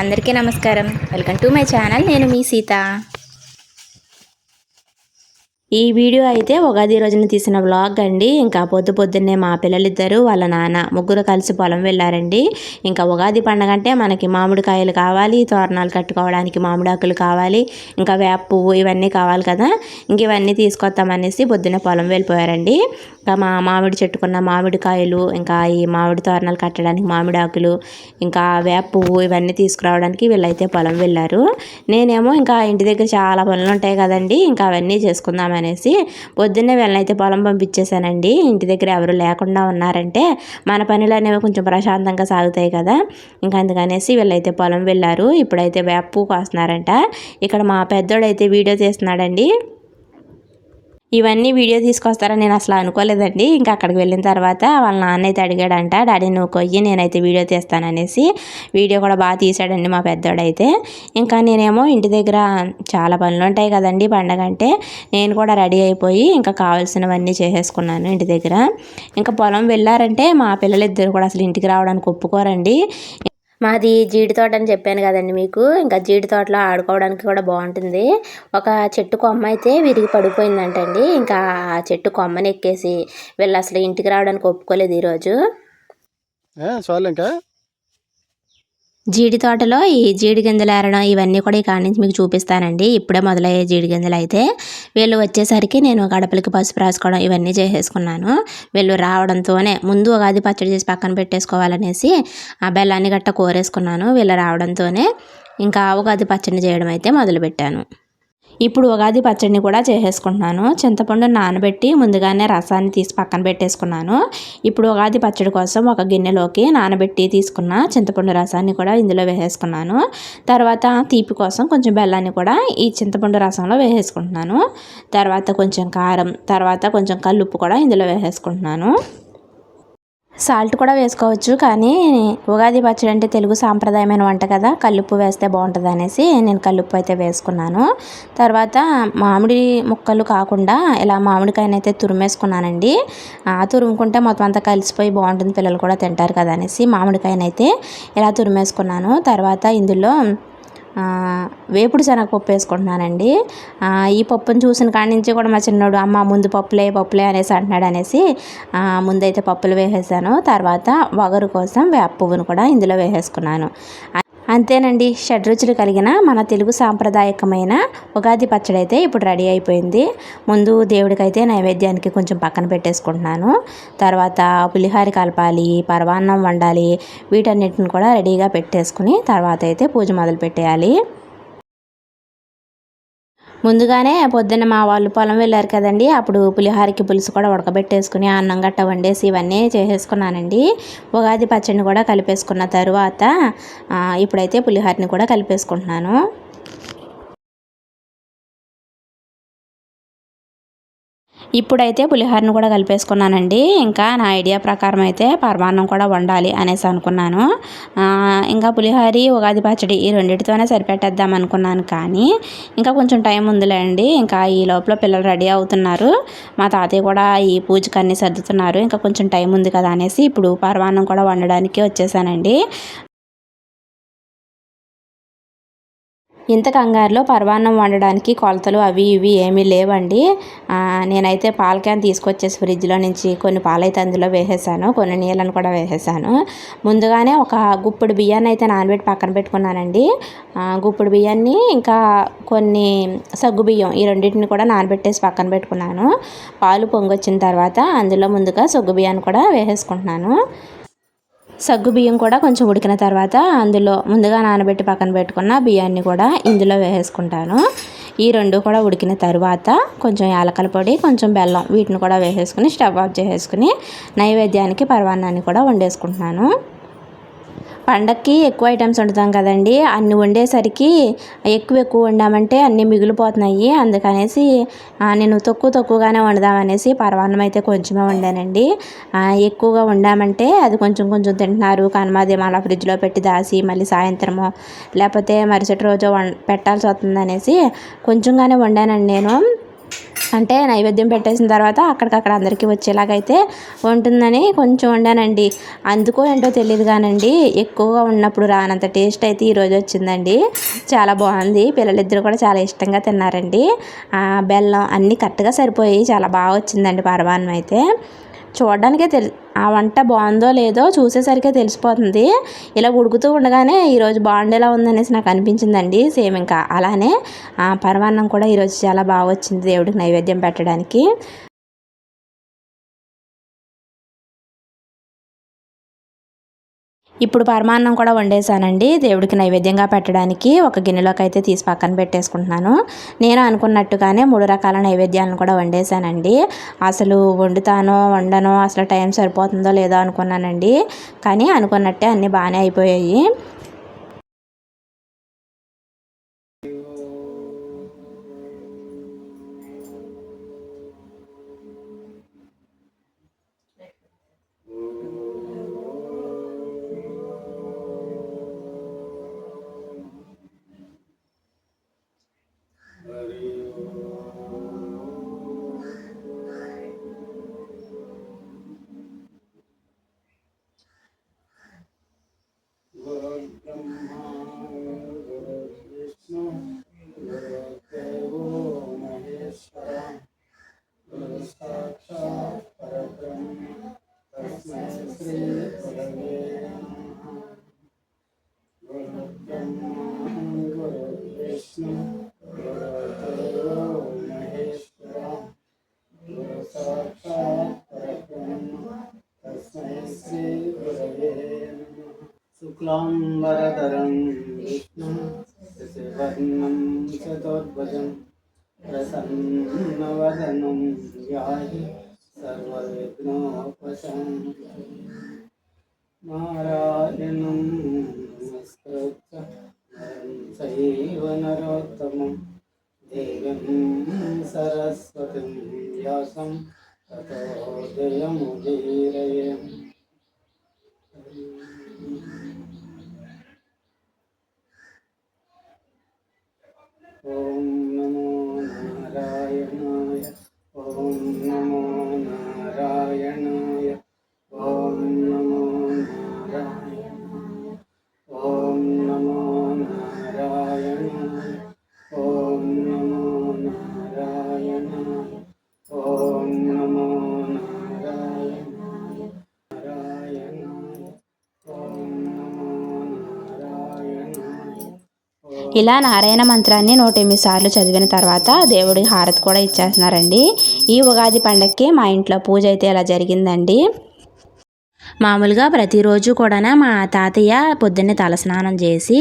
అందరికీ నమస్కారం. Welcome to my channel. నేను మీ సీత. ఈ వీడియో అయితే ఉగాది రోజున తీసిన వ్లాగ్ అండి. ఇంకా పొద్దు పొద్దున్నే మా పిల్లలిద్దరూ వాళ్ళ నాన్న ముగ్గురు కలిసి పొలం వెళ్ళారండి. ఇంకా ఉగాది పండగ అంటే మనకి మామిడికాయలు కావాలి తోరణాలు కట్టుకోవడానికి మామిడాకులు కావాలి ఇంకా వేప పువ్వు ఇవన్నీ కావాలి కదా. ఇంక ఇవన్నీ తీసుకొస్తామనేసి పొద్దున్నే పొలం వెళ్ళిపోయారండి. ఇంకా మా మామిడి చెట్టుకున్న మామిడికాయలు ఇంకా ఈ మామిడి తోరణాలు కట్టడానికి మామిడాకులు ఇంకా వేప పువ్వు ఇవన్నీ తీసుకురావడానికి వీళ్ళైతే పొలం వెళ్ళారు. నేనేమో ఇంకా ఇంటి దగ్గర చాలా పనులు ఉంటాయి కదండి. ఇంకా అవన్నీ చేసుకుందాం అనేసి పొద్దున్నే వీళ్ళనైతే పొలం పంపించేశానండి. ఇంటి దగ్గర ఎవరు లేకుండా ఉన్నారంటే మన పనులు అనేవి కొంచెం ప్రశాంతంగా సాగుతాయి కదా. ఇంకా అందుకనేసి వీళ్ళైతే పొలం వెళ్ళారు. ఇప్పుడైతే వేపు కాస్తున్నారంట కోస్తున్నారంట. ఇక్కడ మా పెద్దోడైతే వీడియో తీస్తున్నాడండి. ఇవన్నీ వీడియో తీసుకొస్తారని నేను అసలు అనుకోలేదండి. ఇంకా అక్కడికి వెళ్ళిన తర్వాత వాళ్ళ నాన్న అయితే అడిగాడంట డాడీ నువ్వు కొయ్యి నేనైతే వీడియో తీస్తాననేసి. వీడియో కూడా బాగా తీసాడండి మా పెద్దోడైతే. ఇంకా నేనేమో ఇంటి దగ్గర చాలా పనులు ఉంటాయి కదండి పండగ అంటే నేను కూడా రెడీ అయిపోయి ఇంకా కావాల్సినవన్నీ చేసేసుకున్నాను ఇంటి దగ్గర. ఇంకా పొలం వెళ్ళారంటే మా పిల్లలిద్దరు కూడా అసలు ఇంటికి రావడానికి ఒప్పుకోరండి. మాది జీడి తోట అని చెప్పాను కదండి మీకు. ఇంకా జీడి తోటలో ఆడుకోవడానికి కూడా బాగుంటుంది. ఒక చెట్టు కొమ్మ అయితే విరిగి పడిపోయిందంటండి. ఇంకా ఆ చెట్టు కొమ్మని ఎక్కేసి వీళ్ళు అసలు ఇంటికి రావడానికి ఒప్పుకోలేదు ఈరోజు. చాలు ఇంకా. జీడి తోటలో ఈ జీడి గింజలు ఏరడం ఇవన్నీ కూడా ఇక్కడి నుంచి మీకు చూపిస్తానండి. ఇప్పుడే మొదలయ్యే జీడి గింజలు అయితే వీళ్ళు వచ్చేసరికి నేను గడపలకి పసుపు రాసుకోవడం ఇవన్నీ చేసేసుకున్నాను. వీళ్ళు రావడంతోనే ముందు ఉగాది పచ్చడి చేసి పక్కన పెట్టేసుకోవాలనేసి ఆ బెల్లాన్ని గట్ట కోరేసుకున్నాను. వీళ్ళు రావడంతోనే ఇంకా ఉగాది పచ్చడి చేయడం అయితే మొదలుపెట్టాను. ఇప్పుడు ఉగాది పచ్చడిని కూడా చేసేసుకుంటున్నాను. చింతపండు నానబెట్టి ముందుగానే రసాన్ని తీసి పక్కన పెట్టేసుకున్నాను. ఇప్పుడు ఉగాది పచ్చడి కోసం ఒక గిన్నెలోకి నానబెట్టి తీసుకున్న చింతపండు రసాన్ని కూడా ఇందులో వేసేసుకున్నాను. తర్వాత తీపి కోసం కొంచెం బెల్లాన్ని కూడా ఈ చింతపండు రసంలో వేసేసుకుంటున్నాను. తర్వాత కొంచెం కారం తర్వాత కొంచెం కల్లుప్పు కూడా ఇందులో వేసేసుకుంటున్నాను. సాల్ట్ కూడా వేసుకోవచ్చు కానీ ఉగాది పచ్చడి అంటే తెలుగు సాంప్రదాయమైన వంట కదా. కల్లుప్పు వేస్తే బాగుంటుంది అనేసి నేను కల్లుప్పు అయితే వేసుకున్నాను. తర్వాత మామిడి ముక్కలు కాకుండా ఇలా మామిడికాయనైతే తురిమేసుకున్నానండి. ఆ తురుముకుంటే మొత్తం అంతా కలిసిపోయి బాగుంటుంది పిల్లలు కూడా తింటారు కదా అనేసి మామిడికాయనైతే ఇలా తురిమేసుకున్నాను. తర్వాత ఇందులో వేపుడు శనగపప్పు వేసుకుంటున్నానండి. ఈ పప్పును చూసిన కాడి నుంచి కూడా మా చిన్నోడు అమ్మ ముందు పప్పులే పప్పులే అనేసి అంటున్నాడు అనేసి ముందైతే పప్పులు వేసేసాను. తర్వాత వగరు కోసం వేప పువ్వును కూడా ఇందులో వేసేసుకున్నాను. అంతేనండి. షడ్రుచులు కలిగిన మన తెలుగు సాంప్రదాయకమైన ఉగాది పచ్చడి అయితే ఇప్పుడు రెడీ అయిపోయింది. ముందు దేవుడికైతే నైవేద్యానికి కొంచెం పక్కన పెట్టేసుకుంటున్నాను. తర్వాత పులిహారి కలపాలి పరవాన్నం వండాలి వీటన్నిటిని కూడా రెడీగా పెట్టేసుకుని తర్వాత అయితే పూజ మొదలు పెట్టేయాలి ముందుగానే పొద్దున్న మా వాళ్ళు పొలం వెళ్ళారు కదండి. అప్పుడు పులిహారకి పులుసు కూడా ఉడకబెట్టేసుకుని అన్నం గట్ట వండేసి ఇవన్నీ చేసేసుకున్నానండి. ఉగాది పచ్చడిని కూడా కలిపేసుకున్న తర్వాత ఇప్పుడైతే పులిహారని కూడా కలిపేసుకుంటున్నాను. ఇప్పుడైతే పులిహోరను కూడా కలిపేసుకున్నానండి. ఇంకా నా ఐడియా ప్రకారం అయితే పరమాన్నం కూడా వండాలి అనేసి అనుకున్నాను. ఇంకా పులిహోరి ఉగాది పచ్చడి ఈ రెండింటితోనే సరిపెట్టేద్దాం అనుకున్నాను కానీ ఇంకా కొంచెం టైం ఉందిలేండి. ఇంకా ఈ లోపల పిల్లలు రెడీ అవుతున్నారు. మా తాతయ్య కూడా ఈ పూజకు అన్నీ సర్దుతున్నారు. ఇంకా కొంచెం టైం ఉంది కదా అనేసి ఇప్పుడు పరమాన్నం కూడా వండడానికి వచ్చేసానండి. ఇంత కంగారులో పరవాన్నం వండడానికి కొలతలు అవి ఇవి ఏమీ లేవండి. నేనైతే పాల క్యాన్ తీసుకొచ్చేసి ఫ్రిడ్జ్లో నుంచి కొన్ని పాలైతే అందులో వేసేసాను కొన్ని నీళ్ళను కూడా వేసేసాను. ముందుగానే ఒక గుప్పుడు బియ్యాన్ని అయితే నానబెట్టి పక్కన పెట్టుకున్నానండి. గుప్పుడు బియ్యాన్ని ఇంకా కొన్ని సగ్గు బియ్యం ఈ రెండింటిని కూడా నానబెట్టేసి పక్కన పెట్టుకున్నాను. పాలు పొంగొచ్చిన తర్వాత అందులో ముందుగా సగ్గు బియ్యాన్ని కూడా వేసేసుకుంటున్నాను. సగ్గు బియ్యం కూడా కొంచెం ఉడికిన తర్వాత అందులో ముందుగా నానబెట్టి పక్కన పెట్టుకున్న బియ్యాన్ని కూడా ఇందులో వేసేసుకుంటాను. ఈ రెండు కూడా ఉడికిన తర్వాత కొంచెం యాలకల పొడి కొంచెం బెల్లం వీటిని కూడా వేసేసుకుని స్టవ్ ఆఫ్ చేసేసుకుని నైవేద్యానికి పరవాన్నాన్ని కూడా వండేసుకుంటున్నాను. పండక్కి ఎక్కువ ఐటమ్స్ వండుతాం కదండి. అన్ని వండేసరికి ఎక్కువ ఎక్కువ వండామంటే అన్ని మిగిలిపోతున్నాయి. అందుకనేసి నేను తక్కువ తక్కువగానే వండుదామనేసి పర్వాన్నం అయితే కొంచెమే వండానండి. ఎక్కువగా వండామంటే అది కొంచెం కొంచెం తింటున్నారు. కానీ మాది మళ్ళీ ఫ్రిడ్జ్లో పెట్టి దాసి మళ్ళీ సాయంత్రము లేకపోతే మరుసటి రోజు వం పెట్టాల్సి వస్తుంది అనేసి కొంచెంగానే వండానండి నేను. అంటే నైవేద్యం పెట్టేసిన తర్వాత అక్కడికక్కడ అందరికీ వచ్చేలాగైతే ఉంటుందని కొంచెం వండానండి. అందుకో ఏంటో తెలియదు కానండి ఎక్కువగా ఉన్నప్పుడు రానంత టేస్ట్ అయితే ఈరోజు వచ్చిందండి. చాలా బాగుంది. పిల్లలిద్దరు కూడా చాలా ఇష్టంగా తిన్నారండి. ఆ బెల్లం అన్నీ కరెక్ట్గా సరిపోయి చాలా బాగా వచ్చిందండి పరమాన్నం అయితే. చూడడానికే తెలి ఆ వంట బాగుందో లేదో చూసేసరికే తెలిసిపోతుంది. ఇలా ఉడుకుతూ ఉండగానే ఈరోజు బాగుండేలా ఉందనేసి నాకు అనిపించిందండి సేమ్ ఇంకా అలానే ఆ పరమాన్నం కూడా ఈరోజు చాలా బాగా వచ్చింది దేవుడికి నైవేద్యం పెట్టడానికి. ఇప్పుడు పరమాన్నం కూడా వండేసానండి దేవుడికి నైవేద్యంగా పెట్టడానికి ఒక గిన్నెలోకి అయితే తీసి పక్కన పెట్టేసుకుంటున్నాను. నేను అనుకున్నట్టుగానే మూడు రకాల నైవేద్యాలను కూడా వండేసానండి అసలు వండుతానో వండనో అసలు టైం సరిపోతుందో లేదో అనుకున్నానండి. కానీ అనుకున్నట్టే అన్నీ బాగానే అయిపోయాయి. शुक्लाम्बरधरं विष्णुं शशिवर्णं चतुर्भुजम्। സർവവിഘ്നോപശാന്തി നാരായണം നമസ്കൃത ചൈവ നരോത്തമം ദേവം സരസ്വതിം വ്യാസം തഥോ ഓം നമോ നാരായണായ ഓം നമോ ఇలా నారాయణ మంత్రాన్ని నూట ఎనిమిది సార్లు చదివిన తర్వాత దేవుడికి హారతి కూడా ఇచ్చేస్తున్నారండి. ఈ ఉగాది పండక్కి మా ఇంట్లో పూజ అయితే ఇలా జరిగిందండి. మామూలుగా ప్రతిరోజు కూడా మా తాతయ్య పొద్దున్నే తలస్నానం చేసి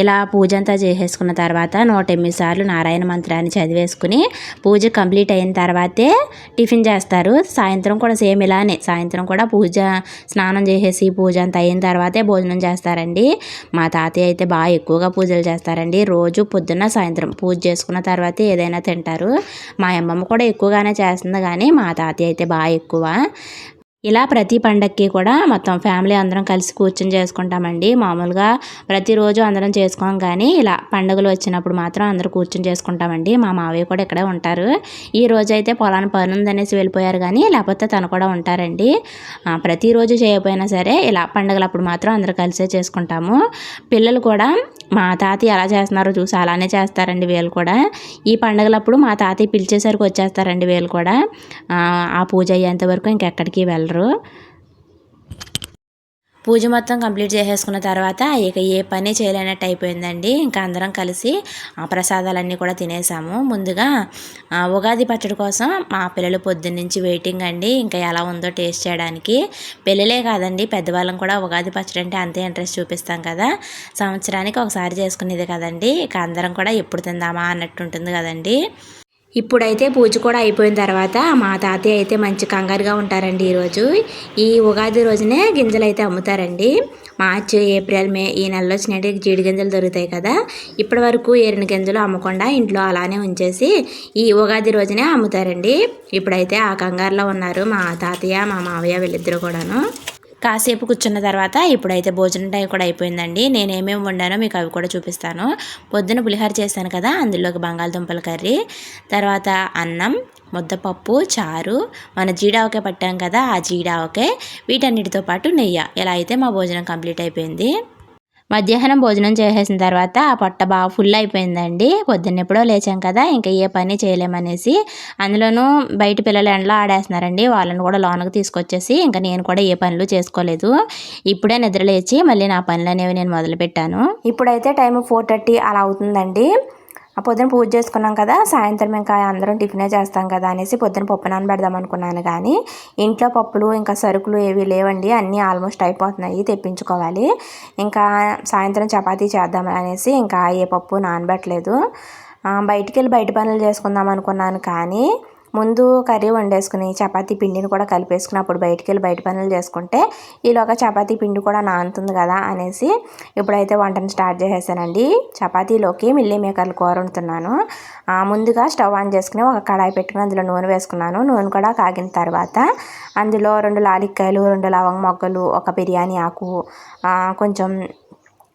ఇలా పూజ అంతా చేసేసుకున్న తర్వాత నూట ఎనిమిది సార్లు నారాయణ మంత్రాన్ని చదివేసుకుని పూజ కంప్లీట్ అయిన తర్వాతే టిఫిన్ చేస్తారు. సాయంత్రం కూడా సేమ్ ఇలానే. సాయంత్రం కూడా పూజ స్నానం చేసేసి పూజ అంతా అయిన తర్వాతే భోజనం చేస్తారండి. మా తాతయ్య అయితే బాగా ఎక్కువగా పూజలు చేస్తారండి. రోజు పొద్దున్న సాయంత్రం పూజ చేసుకున్న తర్వాతే ఏదైనా తింటారు. మా అమ్మమ్మ కూడా ఎక్కువగానే చేస్తుంది కానీ మా తాతయ్య అయితే బాగా ఎక్కువ. ఇలా ప్రతి పండక్కి కూడా మొత్తం ఫ్యామిలీ అందరం కలిసి కూర్చొని చేసుకుంటామండి. మామూలుగా ప్రతిరోజు అందరం చేసుకోం కానీ ఇలా పండుగలు వచ్చినప్పుడు మాత్రం అందరూ కూర్చొని చేసుకుంటామండి. మా మావయ్య కూడా ఇక్కడే ఉంటారు. ఈ రోజు అయితే పొలాన్ని పని ఉందనేసి వెళ్ళిపోయారు కానీ లేకపోతే తను కూడా ఉంటారండి. ప్రతిరోజు చేయకపోయినా సరే ఇలా పండుగలప్పుడు మాత్రం అందరూ కలిసే చేసుకుంటాము. పిల్లలు కూడా మా తాతయ్య ఎలా చేస్తున్నారో చూసి అలానే చేస్తారండి వీళ్ళు కూడా. ఈ పండగలప్పుడు మా తాతయ్య పిలిచేసరికి వచ్చేస్తారండి వీళ్ళు కూడా. ఆ, ఆ పూజ అయ్యేంత వరకు ఇంకెక్కడికి వెళ్ళరు. పూజ మొత్తం కంప్లీట్ చేసేసుకున్న తర్వాత ఇక ఏ పని చేయలేనట్టు అయిపోయిందండి. ఇంకా అందరం కలిసి ఆ ప్రసాదాలన్నీ కూడా తినేసాము. ముందుగా ఉగాది పచ్చడి కోసం మా పిల్లలు పొద్దున్నుంచి వెయిటింగ్ అండి. ఇంకా ఎలా ఉందో టేస్ట్ చేయడానికి. పిల్లలే కాదండి పెద్దవాళ్ళం కూడా ఉగాది పచ్చడి అంటే అంతే ఇంట్రెస్ట్ చూపిస్తాం కదా. సంవత్సరానికి ఒకసారి చేసుకునేది కదండి. ఇక అందరం కూడా ఎప్పుడు తిందామా అన్నట్టు ఉంటుంది కదండి. ఇప్పుడైతే పూజ కూడా అయిపోయిన తర్వాత మా తాతయ్య అయితే మంచి కంగారుగా ఉంటారండి ఈరోజు. ఈ ఉగాది రోజునే గింజలు అయితే అమ్ముతారండి. మార్చి ఏప్రిల్ మే ఈ నెలలో వచ్చినట్టు జీడి గింజలు దొరుకుతాయి కదా. ఇప్పటి వరకు ఏరిన గింజలు అమ్మకుండా ఇంట్లో అలానే ఉంచేసి ఈ ఉగాది రోజునే అమ్ముతారండి. ఇప్పుడైతే ఆ కంగారులో ఉన్నారు మా తాతయ్య మా మావయ్య వీళ్ళిద్దరు కూడాను. కాసేపు కూర్చున్న తర్వాత ఇప్పుడైతే భోజనం టైం కూడా అయిపోయిందండి. నేను ఏమేమి వండానో మీకు అవి కూడా చూపిస్తాను. పొద్దున పులిహోర చేశాను కదా అందులోకి బంగాళదుంపల కర్రీ తర్వాత అన్నం ముద్దపప్పు చారు మన జీడావకే పట్టాం కదా ఆ జీడావకే వీటన్నిటితో పాటు నెయ్యి. ఇలా అయితే మా భోజనం కంప్లీట్ అయిపోయింది. మధ్యాహ్నం భోజనం చేసేసిన తర్వాత ఆ పొట్ట బాగా ఫుల్ అయిపోయిందండి. పొద్దున్న ఎప్పుడో లేచాం కదా ఇంకా ఏ పని చేయలేమనేసి అందులోనూ బయట పిల్లలు ఎండలో ఆడేస్తున్నారండి. వాళ్ళని కూడా లోనకు తీసుకొచ్చేసి ఇంకా నేను కూడా ఏ పనులు చేసుకోలేదు. ఇప్పుడే నిద్రలేచి మళ్ళీ నా పనులు అనేవి నేను మొదలుపెట్టాను. ఇప్పుడైతే టైం ఫోర్ థర్టీ అలా అవుతుందండి. పొద్దున పూజ చేసుకున్నాం కదా సాయంత్రం ఇంకా అందరం టిఫినే చేస్తాం కదా అనేసి పొద్దున పప్పు నానబెడదాం అనుకున్నాను కానీ ఇంట్లో పప్పులు ఇంకా సరుకులు ఏవి లేవండి అన్నీ ఆల్మోస్ట్ అయిపోతున్నాయి తెప్పించుకోవాలి. ఇంకా సాయంత్రం చపాతీ చేద్దాం అనేసి ఇంకా ఏ పప్పు నానబెట్టలేదు. బయటికి వెళ్ళి బయట పనులు చేసుకుందాం అనుకున్నాను కానీ ముందు కర్రీ వండేసుకుని చపాతీ పిండిని కూడా కలిపేసుకుని అప్పుడు బయటికి వెళ్ళి బయట పనులు చేసుకుంటే ఈలోగా చపాతీ పిండి కూడా నానుతుంది కదా అనేసి ఇప్పుడైతే వంటను స్టార్ట్ చేసేసానండి. చపాతీలోకి మిల్లీ మేకర్లు కూర వండుతున్నాను. ముందుగా స్టవ్ ఆన్ చేసుకుని ఒక కడాయి పెట్టుకుని అందులో నూనె వేసుకున్నాను. నూనె కూడా కాగిన తర్వాత అందులో రెండు లాలిక్కాయలు రెండు లవంగ మొగ్గలు ఒక బిర్యానీ ఆకు కొంచెం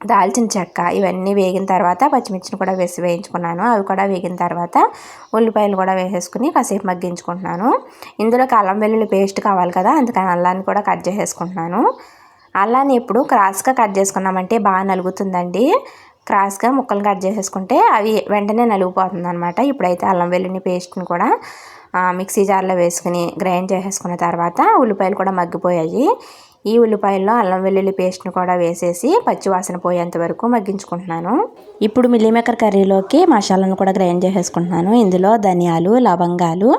దాల్చిన చెక్క ఇవన్నీ వేగిన తర్వాత పచ్చిమిర్చిని కూడా వేసి వేయించుకున్నాను. అవి కూడా వేగిన తర్వాత ఉల్లిపాయలు కూడా వేసేసుకుని కాసేపు మగ్గించుకుంటున్నాను. ఇందులోకి అల్లం వెల్లుల్లి పేస్ట్ కావాలి కదా అందుకని అల్లాన్ని కూడా కట్ చేసేసుకుంటున్నాను. అల్లాన్ని ఎప్పుడు క్రాస్గా కట్ చేసుకున్నామంటే బాగా నలుగుతుందండి. క్రాస్గా ముక్కలు కట్ చేసేసుకుంటే అవి వెంటనే నలిగిపోతుంది అనమాట ఇప్పుడైతే అల్లం వెల్లుల్లి పేస్ట్ని కూడా మిక్సీ జార్లో వేసుకుని గ్రైండ్ చేసేసుకున్న తర్వాత ఉల్లిపాయలు కూడా మగ్గిపోయాయి. ఈ ఉల్లిపాయల్లో అల్లం వెల్లుల్లి పేస్ట్ని కూడా వేసేసి పచ్చివాసన పోయేంత వరకు మగ్గించుకుంటున్నాను. ఇప్పుడు మిల్లీమేకర్ కర్రీలోకి మసాలాను కూడా గ్రైండ్ చేసేసుకుంటున్నాను. ఇందులో ధనియాలు లవంగాలు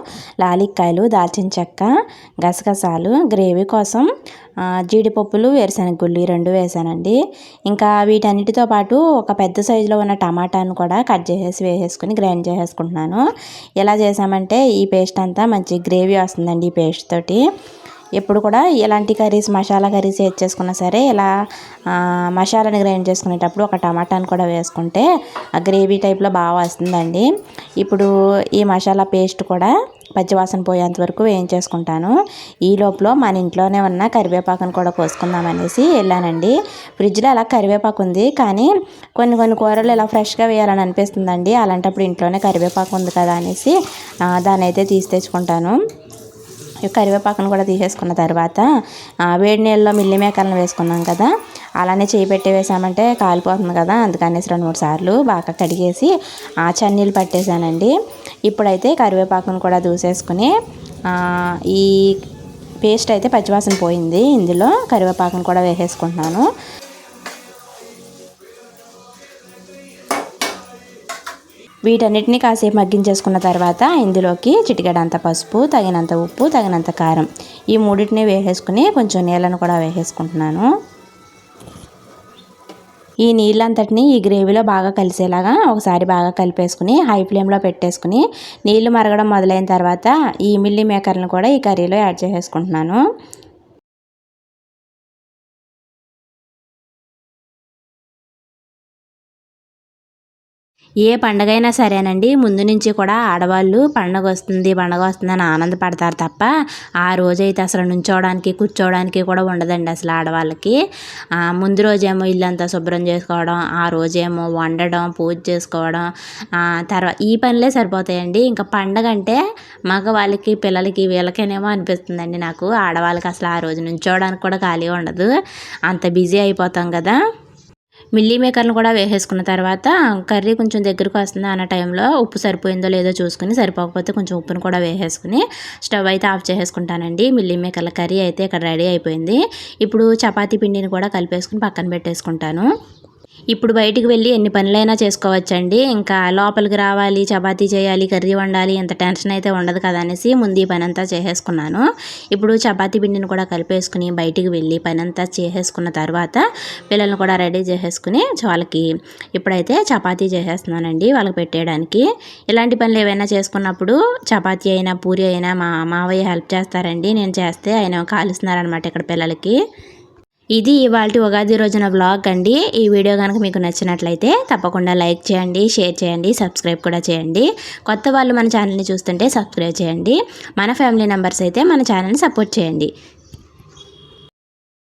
లాలిక్కాయలు దాల్చిన చెక్క గసగసాలు గ్రేవీ కోసం జీడిపప్పులు వేరుశనగ గుళ్ళు ఈ రెండు వేసానండి. ఇంకా వీటన్నిటితో పాటు ఒక పెద్ద సైజులో ఉన్న టమాటాను కూడా కట్ చేసేసి వేసేసుకుని గ్రైండ్ చేసేసుకుంటున్నాను. ఎలా చేసామంటే ఈ పేస్ట్ అంతా మంచి గ్రేవీ వస్తుందండి ఈ పేస్ట్ తోటి. ఎప్పుడు కూడా ఎలాంటి కర్రీస్ మసాలా కర్రీస్ ఏది చేసుకున్నా సరే ఇలా మసాలాని గ్రైండ్ చేసుకునేటప్పుడు ఒక టమాటాని కూడా వేసుకుంటే ఆ గ్రేవీ టైప్లో బాగా వస్తుందండి. ఇప్పుడు ఈ మసాలా పేస్ట్ కూడా పచ్చివాసన పోయేంత వరకు వేయించేసుకుంటాను. ఈ లోపల మన ఇంట్లోనే ఉన్న కరివేపాకును కూడా కోసుకుందాం అనేసి వెళ్ళానండి. ఫ్రిడ్జ్లో అలా కరివేపాకు ఉంది కానీ కొన్ని కొన్ని కూరలు ఇలా ఫ్రెష్గా వేయాలని అనిపిస్తుందండి. అలాంటప్పుడు ఇంట్లోనే కరివేపాకు ఉంది కదా అనేసి దాన్ని అయితే తీసి తెచ్చుకుంటాను. కరివేపాకును కూడా తీసేసుకున్న తర్వాత వేడి నీళ్ళలో మిల్లి మేకలను వేసుకున్నాం కదా అలానే చేయి పెట్టి వేసామంటే కాలిపోతుంది కదా అందుకనేసి రెండు మూడు సార్లు బాగా కడిగేసి ఆ చన్నీళ్ళు పట్టేశానండి ఇప్పుడైతే కరివేపాకును కూడా దూసేసుకుని ఈ పేస్ట్ అయితే పచ్చివాసన పోయింది ఇందులో కరివేపాకును కూడా వేసేసుకుంటున్నాను. వీటన్నిటిని కాసేపు మగ్గించేసుకున్న తర్వాత ఇందులోకి చిటికెడంత పసుపు తగినంత ఉప్పు తగినంత కారం ఈ మూడింటిని వేసేసుకుని కొంచెం నీళ్ళను కూడా వేసేసుకుంటున్నాను. ఈ నీళ్ళంతటిని ఈ గ్రేవీలో బాగా కలిసేలాగా ఒకసారి బాగా కలిపేసుకుని హై ఫ్లేమ్లో పెట్టేసుకుని నీళ్ళు మరగడం మొదలైన తర్వాత ఈ మిల్లీ మేకర్ని కూడా ఈ కర్రీలో యాడ్ చేసేసుకుంటున్నాను. ఏ పండగైనా సరేనండి. ముందు నుంచి కూడా ఆడవాళ్ళు పండగ వస్తుంది పండగ వస్తుందని ఆనందపడతారు తప్ప ఆ రోజైతే అసలు నుంచోవడానికి కూర్చోవడానికి కూడా ఉండదండి అసలు ఆడవాళ్ళకి. ముందు రోజేమో ఇల్లంతా శుభ్రం చేసుకోవడం ఆ రోజేమో వండడం పూజ చేసుకోవడం తర్వాత ఈ పనులే సరిపోతాయండి. ఇంకా పండగ అంటే మగవాళ్ళకి పిల్లలకి వీళ్ళకేనేమో అనిపిస్తుందండి నాకు. ఆడవాళ్ళకి అసలు ఆ రోజు నుంచోవడానికి కూడా ఖాళీ ఉండదు. అంత బిజీ అయిపోతాం కదా. మిల్లీ మేకర్లు కూడా వేసేసుకున్న తర్వాత కర్రీ కొంచెం దగ్గరకు వస్తుంది అన్న టైంలో ఉప్పు సరిపోయిందో లేదో చూసుకుని సరిపోకపోతే కొంచెం ఉప్పును కూడా వేసేసుకుని స్టవ్ అయితే ఆఫ్ చేసేసుకుంటానండి. మిల్లీ మేకర్ల కర్రీ అయితే ఇక్కడ రెడీ అయిపోయింది. ఇప్పుడు చపాతీ పిండిని కూడా కలిపేసుకుని పక్కన పెట్టేసుకుంటాను. ఇప్పుడు బయటికి వెళ్ళి ఎన్ని పనులైనా చేసుకోవచ్చండి. ఇంకా లోపలికి రావాలి చపాతీ చేయాలి కర్రీ వండాలి ఎంత టెన్షన్ అయితే ఉండదు కదా అనేసి ముందు ఈ పని అంతా చేసేసుకున్నాను. ఇప్పుడు చపాతీ పిండిని కూడా కలిపేసుకుని బయటికి వెళ్ళి పని అంతా చేసేసుకున్న తర్వాత పిల్లల్ని కూడా రెడీ చేసేసుకుని వాళ్ళకి ఇప్పుడైతే చపాతీ చేసేస్తున్నానండి వాళ్ళకి పెట్టేయడానికి. ఇలాంటి పనులు ఏవైనా చేసుకున్నప్పుడు చపాతీ అయినా పూరి అయినా మా మావయ్య హెల్ప్ చేస్తారండి. నేను చేస్తే ఆయన కాలుస్తున్నారనమాట ఇక్కడ పిల్లలకి. ఇది ఇవాళ ఉగాది రోజున వ్లాగ్ అండి. ఈ వీడియో కనుక మీకు నచ్చినట్లయితే తప్పకుండా లైక్ చేయండి షేర్ చేయండి సబ్స్క్రైబ్ కూడా చేయండి. కొత్త వాళ్ళు మన ఛానల్ని చూస్తుంటే సబ్స్క్రైబ్ చేయండి. మన ఫ్యామిలీ మెంబర్స్ అయితే మన ఛానల్ని సపోర్ట్ చేయండి.